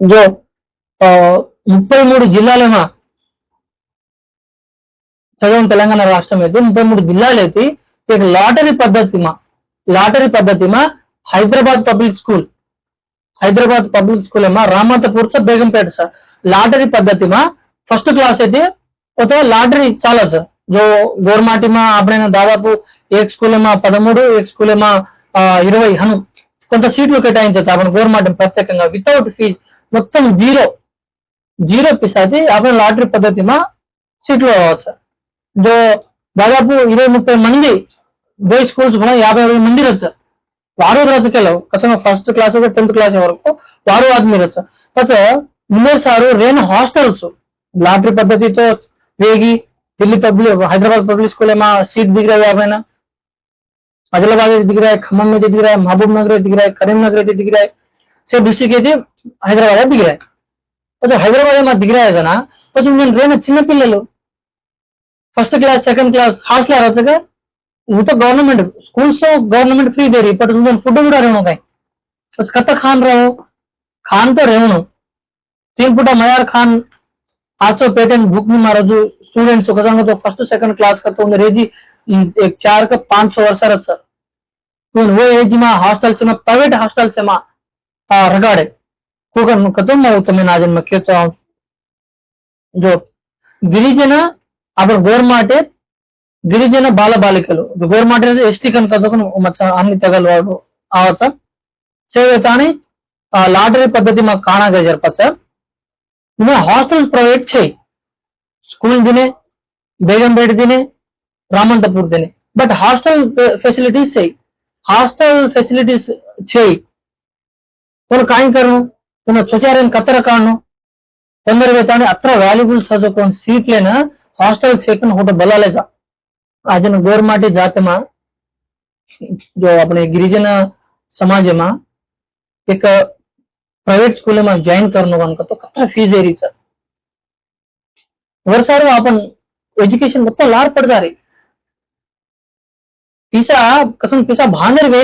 જો અ, ముప్పై మూడు జిల్లాలేమా చదవం తెలంగాణ రాష్ట్రం అయితే ముప్పై మూడు జిల్లాలు అయితే ఇక లాటరీ పద్ధతిమా lottery పద్ధతిమా Hyderabad public school Hyderabad public સ્કૂલમાં રામાતપુર છે બેગમપેટ છે લાટરી પદ્ધતિમાં ફર્સ્ટ ક્લાસ అయితే પોતે లాటరీ ચાલે છે જો ગોરમાટીમાં આપણે దాదాపు એક స్కూలేమా పదమూడు એક స్కూలేమా ఆ, ఇరవై హను కొంత సీట్లు కేటాయించవచ్చు આપણે గవర్నమెంట్ ప్రత్యేకంగా వితౌట్ ఫీజ్ మొత్తం జీరో. జీరో పిసాసి అప్పుడు లాటరీ పద్ధతి మా రావాలి సార్. దో దాదాపు ఇరవై ముప్పై మంది బోయ్ స్కూల్స్ కూడా యాభై అరవై మంది రోజు సార్. వారు రచకెళ్ళవు ఖచ్చితంగా ఫస్ట్ క్లాస్ టెన్త్ క్లాస్ వరకు వారు ఆద్మీ వచ్చారు కాచ ముందే సారు రేణు హాస్టల్స్. లాటరీ పద్ధతితో వేగి Delhi public Hyderabad public school ఏమో సీట్ దిగిరాయి ఏమైనా ఆదిలాబాద్ దిగిరాయి ఖమ్మం మీద దిగిరాయి మహబూబ్ నగర్ దిగిరాయి కరీంనగర్ దిగిరాయి खम्मम में दिख रहा है महबूब नगर में दिख रहा है करीमनगर में दिख रहा है से डिस्ट्रिक्ट అయితే హైదరాబాద్ దిగి రాయి కొంచెం హైదరాబాద్ మా దిగి రాయి కదా కొంచెం నేను రేన చిన్న పిల్లలు first class second class hostel రచ్చగా वो तो गवर्नमेंट स्कूल से गवर्नमेंट फ्री दे रही पर तुम फूड भी रहे कहीं बस कत खान रहो खान तो रहे तीन फुटा मयार खान आज तो पेटेंट बुक में मारो जो स्टूडेंट्स को तो फर्स्ट सेकंड क्लास का तो अंग्रेजी एक चार का पांच सौ वर्ष रहा सर तो वो एज में हॉस्टल से में प्राइवेट हॉस्टल से में a regarded. Kukan katumna utaminajin makyata जो గిరిజన అప్పుడు గోర్మాటే గిరిజన బాల బాలికలు. గోర్మాటే ఎస్టీ కన్ కదకను అన్ని తెగలవాడు అవత సేవతాని లాటరీ పద్ధతి మాకు కానాగా జరపచ్చు? నువ్వు హాస్టల్ ప్రొవైడ్ చేయి. స్కూల్ దినే బేగంపేట దినే రామంతపూర్ దినే బట్ హాస్టల్ ఫెసిలిటీస్ చేయి. హాస్టల్ ఫెసిలిటీస్ చేయి. कायंकरण सुचार अत्र वालुबल चुक सीट लेना हास्टल सीट फ़ोटो बल्ला लेगा आज गोरमाटी जाति मा जो अपने गिरिजन समाज मा एक प्राइवेट स्कूल में ज्वाइन करना तो कतरा फ़ीस दे रही सर अपन एजुकेशन मतलब लार पड़ रही पैसा कसम पैसा भानर वे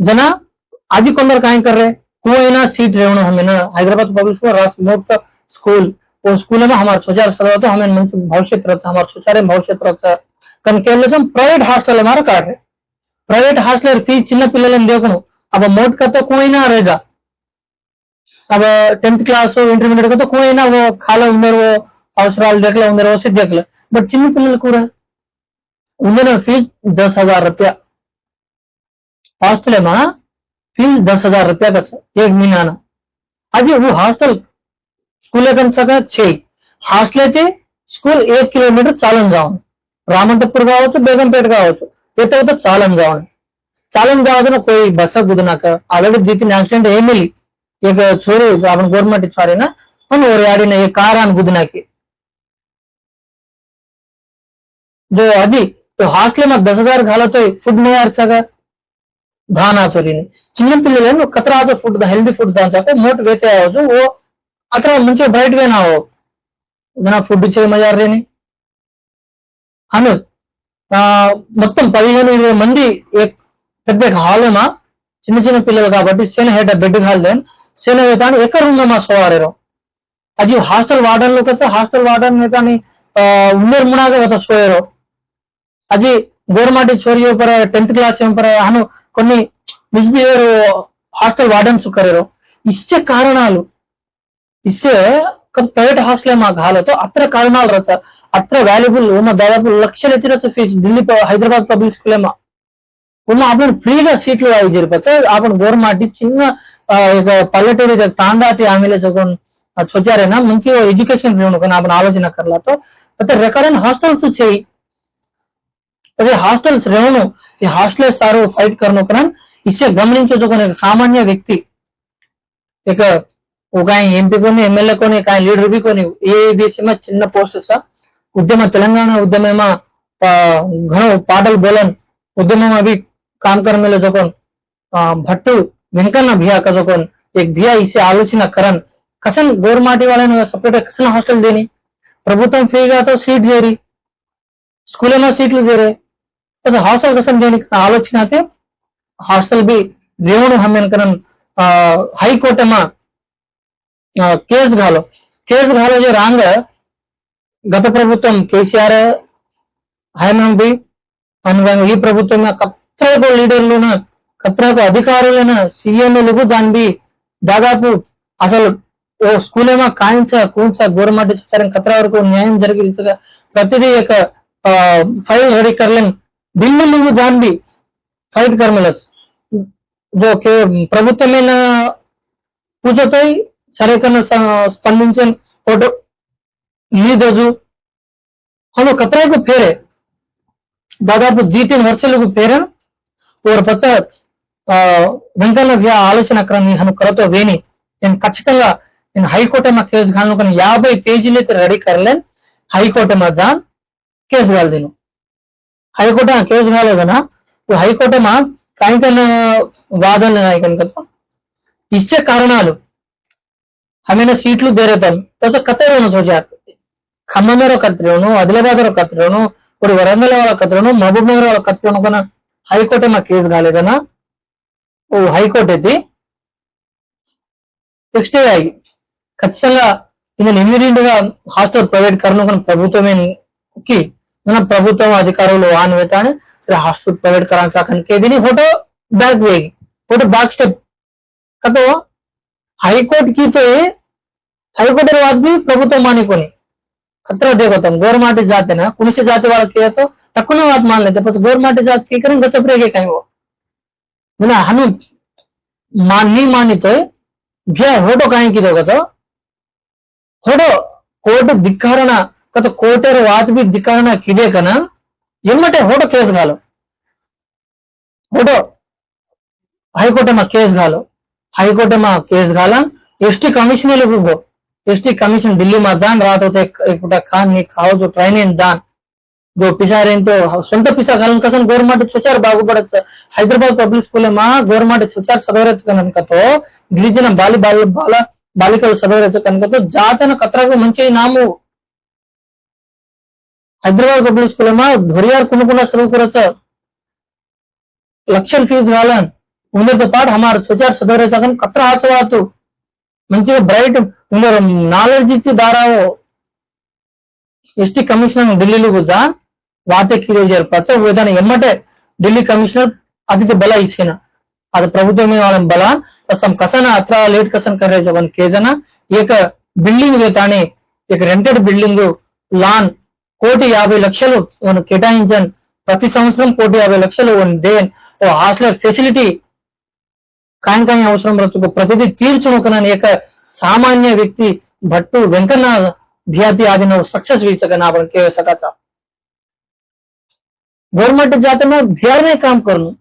ಜನ ಆಜಿಕೊಂಡರು ಕಾಯಂಕರ್ರೆ ಕೋಯಿನ सीट रेवण हमें ना, हैदराबाद पब्लिक स्कूल ಮುಕ್ತ स्कूल वो स्कूल में हमारा सोचार सलाह तो हमें मन भविष्य तरफ़ हमारा सोचार भविष्य तरफ़ कनकेवल ಪ್ರೈವೇಟ್ ಹಾಸ್ಟೆಲ್ हमारा कार्ड है ಪ್ರೈವೇಟ್ ಹಾಸ್ಟೆಲ್ फ़ी चिन्ह पिल देखो, अब मोट का तो कोई ना रहेगा, अब टेंथ क्लास हो इंटरमीडिएट का तो कोई ना वो खाला उम्र वो अवसराल देख ले उम्र वो सिद्ध देख ले बट चिन्ह पिल कूड़ा, उन्होंने फ़ीस दस हज़ार रुपया हॉस्टल में फीस दस हजार रुपया का सर, एक महीना ना अभी वो हॉस्टल स्कूल कम सका छे हॉस्टल थे స్కూల్ एक किलोमीटर चालन जाऊन రామంతపూర్ కావచ్చు బేగంపేట కావచ్చు ఎత్త అయితే చాలని जाऊन चालन जाओ ना कोई बस गुदनाक ऑलरेडी दी तीन एक्सीडेंट है मिली एक छोरी अपन गवर्नमेंट छोरी ना हम और यारी ने एक कार आन गुदना की దానాచురిని చిన్నపిల్లలే నువ్వు కతరాజ ఫుడ్ హెల్దీ ఫుడ్ దాని ಫುಡ್ ಅಂತ వేతే ಅవ్వచ్చు ఓ అక్కడ నుంచి బయటగా పోయినా ఏదైనా ఫుడ్ చేయమయ్యారేని అను మొత్తం పదిహేను ఇరవై మంది పెద్ద హాలేమా? చిన్న చిన్న పిల్లలు కాబట్టి సేన హెడ్ బెడ్ హాల్దేన్ సేన కానీ ఎక్కడ ఉందమ్మా సోవారేరం. అది హాస్టల్ వార్డన్లో కదా హాస్టల్ వార్డన్ కానీ ఉండే మునాగా కదా సోయారో. అది గోరమాటి చోరీ పర టెన్త్ క్లాస్ పర అను కొన్ని మిస్బిహేవ్ హాస్టల్ వార్డెన్స్ కరేరు. ఇచ్చే కారణాలు ఇచ్చే ప్రైవేట్ ಪ್ರೈವೇಟ್ ಹಾಸ್ಟೆಲ್ ಮಾಗ అత్ర కారణాలు రా సార్. అత్ర వాల్యుబుల్ ఉన్న దాదాపు లక్షల ఎత్తిరస్ fees Delhi Hyderabad public school ఏమా ఉన్న అప్పుడు ఫ్రీగా సీట్లు అవి జరిపోతే అప్పుడు గవర్నమెంట్ చిన్న పల్లెటూరు తాండాతి ఆమెలే చదువు చొచ్చారైనా మంచి ఎడ్యుకేషన్ ఉండకుండా అప్పుడు ఆలోచన కర్లతో అయితే రెకరెంట్ హాస్టల్స్ చేయి. అదే హాస్టల్స్ రేవును તે હાર્શલેસ સારો ફાઇટ કરનો ઉપરાંત વિશે ગમનિંચો જો કોને સામાન્ય વ્યક્તિ એક కాయ ఎంపీకోని ఎమ్మెల్యే కోని కాయ లీడర్ కోని ఏబీసీమా చిన్న పోస్ట్ సార్? ఉద్యమ తెలంగాణ ఉద్యమేమా? ఘన పాటలు బోలన్. ఉద్యమం అవి? కామకరం మేలో జోకోన్. భట్టు వెంకన్న భియా కజోకోన్ एक भिया इसे आलोचना करन कसन गोरमाटी वाले ने सपरेट कसन हॉस्टल देनी ప్రభుత్వం ఫ్రీగా తో సీట్ చేరి స్కూల్ ఏమో సీట్లు చేరే లేదా హాస్టల్ రసం దేనికి ఆలోచన హాస్టల్ బి ರೇವಣು ಹಮ್ಮೇನ್ಕರನ್ ಹೈಕೋರ್ಟ್ ಎಮ್ಮ ಕೇಸ್ ಘಾಲೋ ಕೇಸ್ ಘಾಲೋ ಜೆ ರಾಂಗ గత ప్రభుత్వం కేసీఆర్ హైనంబి బి ఈ ప్రభుత్వం కత్రకు లీడర్లున కత్రకు అధికారులైన సీఎంలకు దాని దాదాపు అసలు ఓ స్కూల్ ఏమో కాయించ కూంచ గోరమాట చేశారని కత్ర వరకు న్యాయం జరిగి ప్రతిదీ యొక్క ఫైల్ హెరికర్లను బిల్లు నువ్వు దాన్ని ఫైట్ కర్మలస్ ప్రభుత్వమైన పూజతో సరైన స్పందించే ఓటు నీ దజు అవును కత్రాకు పేరే. దాదాపు జీ తీన్ వర్షలకు పేరే. ఓరు పచ్చ వెంకన్న ఆలోచన క్రమీ హను కలతో వేని నేను ఖచ్చితంగా నేను హైకోర్టు కేసు కాను యాభై పేజీలు అయితే రెడీ కరలేను హైకోర్టు మా జాన్ కేసు కాదు హైకోర్టు కేసు కాలేదనా ఇప్పుడు హైకోర్టమా కాంకన్ వాదనలు నాయకన్ కదా इससे कारणालु ಹಮೇನ ಸೀಟ್ಲು ಬೇರೆ ತಂದು ತಸ ಕತೆರೋನು ಸೋಜಾರ್ ಖಮ್ಮನವರ ಕತ್ರೋನು ಆದಿಲಾಬಾದರ ಕತ್ರೋನು ఇప్పుడు వరంగల్ వాళ్ళ కత్తిరోను మహబూబ్ నగర్ వాళ్ళ కథలను కొన హైకోర్టు మా కేసు కాలేదనా ఓ హైకోర్టు అయితే నెక్స్ట్ అయ్యి ఖచ్చితంగా ఇందులో ఇమ్మీడియట్గా హాస్టల్ ప్రైవేట్ కరణ ప్రభుత్వమే ప్రభుత్వం అధికారులు ఆన్ వేతానే फिर हॉस्टल प्रोवाइड करा का के दिन photo back हुएगी photo back step का तो हाई कोर्ट की तो हाईकोर्ट बाद भी ప్రభుత్వం మానికొని खतरा देखो गौरमाटी जाते ना कुछ जाते वाला किया तो तकुन बात मान लेते पर गौरमाटी जात की करें गचप रहेगे कहीं वो ना हम मान नहीं मानी तो भैया होटो कहीं की दोगे तो होटो कोर्ट धिक्कारण તો કોર્ટે વાત બી દીકરાના કીધે કના એમ માટે હોટો કેસ ગાલો હોટો હાઈકોર્ટમાં કેસ ગાલો હાઈકોર્ટમાં કેસ ગાલા એસટી કમિશને લોકો એસટી કમિશન ఢిల్లీમાં દાન રાત હોતે એકટા ખાન ની ખાઓ જો ટ્రైન દાન જો పిసారేంతో సొంత పిసా కాలం కోసం గవర్నమెంట్ చూచారు బాగుపడచ్చు హైదరాబాద్ పబ్లిక్ స్కూల్ మా గవర్నమెంట్ చూచారు చదవరచ్చు కనుకతో గిరిజన బాలి బాల బాలికలు చదవరచ్చు కనుకతో జాతన కత్రకు మంచి నాము హైదరాబాద్ हैदराबाद पब्लिक स्कूलमा घरियार कुणकुणा सरोकराचा లక్షల ఫీజు కావాలని ఉండేతో పాటు హమారు సుచార్ సుధరే సగం కత్ర ఆశవాతు. మంచిగా బ్రైట్ ఉండరు నాలెడ్జ్ ఇచ్చి దారావు. ఎస్టీ కమిషనర్ ఢిల్లీలో కూడా వాతే కిరేజారు పచ్చ విధానం ఎమ్మటే ఢిల్లీ కమిషనర్ అధిక బల ఇచ్చిన. అది ప్రభుత్వం మీద వాళ్ళని బల. ప్రస్తుతం కసన అత్ర లేట్ కసన్ కరేజ్ కేజన. ఏక బిల్డింగ్ తానే ఏక రెంటెడ్ బిల్డింగ్ లాన్. కోటి యాభై లక్షలు ఇవను కేటాయించాను ప్రతి సంవత్సరం కోటి యాభై లక్షలు దే ఓ హాస్టల్ ఫెసిలిటీ కాయం కాయం అవసరం బ్రతుకు ప్రతిదీ తీర్చునుకునని యొక్క सामान्य व्यक्ति भट्टू वेंकन्ना भियाती आदि ने सक्सेस भी सका ना बन के सका था गवर्नमेंट जाते में बिहार में काम करनो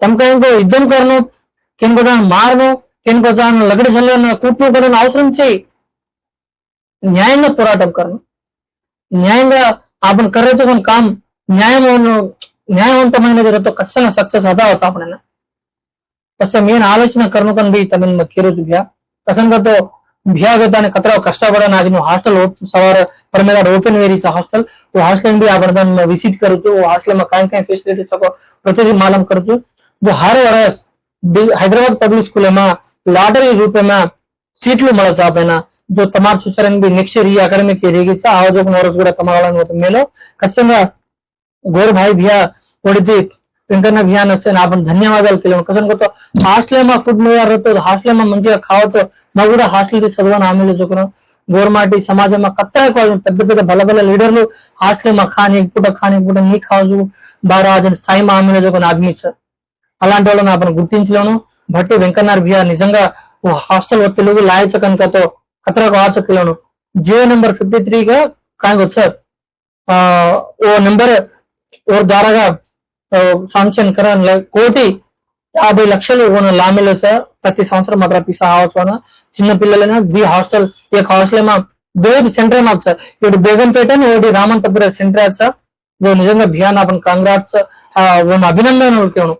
तम कहीं को युद्धम करनो किन को दान मारनो किन को दान लगड़ी చల్లన కూట్లు పడిన అవసరం చేయి న్యాయంగా పోరాటం కర్ను न्याय आप कर रहे तो पण काम न्याय म्हणून న్యాయవంత జరుగుతో జరతో ఖచ్చితంగా సక్సెస్ అదా అవుతాపడన తస్య మేన్ ఆలోచన కర్నుకొని పోయి తమని మక్కిరోజు భ్యా తసంగతో భ్యా గదాని కతరా కష్టపడన అది हॉस्टल हो सवार पर मेरा ओपन वेरी सा हॉस्टल वो हॉस्टल भी आप विज़िट करो तो वो हॉस्टल में कहीं कहीं फैसिलिटी सब प्रतिदिन मालूम कर तो वो हर वर्ष हैदराबाद पब्लिक स्कूल में लॉटरी रूप में सीटल मैं जो तमाम ಸೂಚನೆಗಳು ನೆಕ್ಸ್ಟ್ ಇಯರ್ ಈ ಅಕಾಡೆಮಿಕ್ ಇಯರ್ಗೆ ಸಹ ಆಯೋಜಕ ನೋರಸ್ ಕೂಡ ತಮಾಗಳನ್ನು ಮೇಲೋ ಖಚಿతంగా గోర్ భాయ్ భియా కొడిది పింకన్ అభియాన్ వస్తే నా ధన్యవాదాలు తెలియను కసనుకోతో హాస్టలేమా ఫుడ్ మీద హాస్టలేమా మంచిగా కావతో నా కూడా హాస్టల్కి చదవని హామీలు చూకున్నాం గోర్మాటి సమాజం కత్తగా కాదు పెద్ద పెద్ద బల బల లీడర్లు హాస్టలేమా కానీ పూట కానీ పూట నీ కావచ్చు బారాజన్ స్థాయి హామీలు చూకుని ఆజ్ఞించారు అలాంటి వాళ్ళని అతను గుర్తించలేను బట్టి వెంకన్నారు భియా నిజంగా హాస్టల్ తెలుగు లాయచ కనుకతో ఖతరాకు ఆచకులను జియో నెంబర్ ఫిఫ్టీ త్రీగా కాంగ్ సార్ ఓ నెంబర్ ఓ ద్వారాగా శాంక్షన్ కరాన్ కోటి యాభై లక్షలు ఉన్న లామిలో సార్ ప్రతి సంవత్సరం మాకు రప్పిస్తా ఆవచ్చాన చిన్న పిల్లలైనా బి హాస్టల్ ఈ హాస్టల్ మా బేగ్ సెంటర్ మాకు సార్. ఇటు బేగంపేట ఇటు రామన్ తప్పుర సెంటర్ సార్. నిజంగా భియాన్ అపన్ కంగ్రాట్స్ అభినందనలు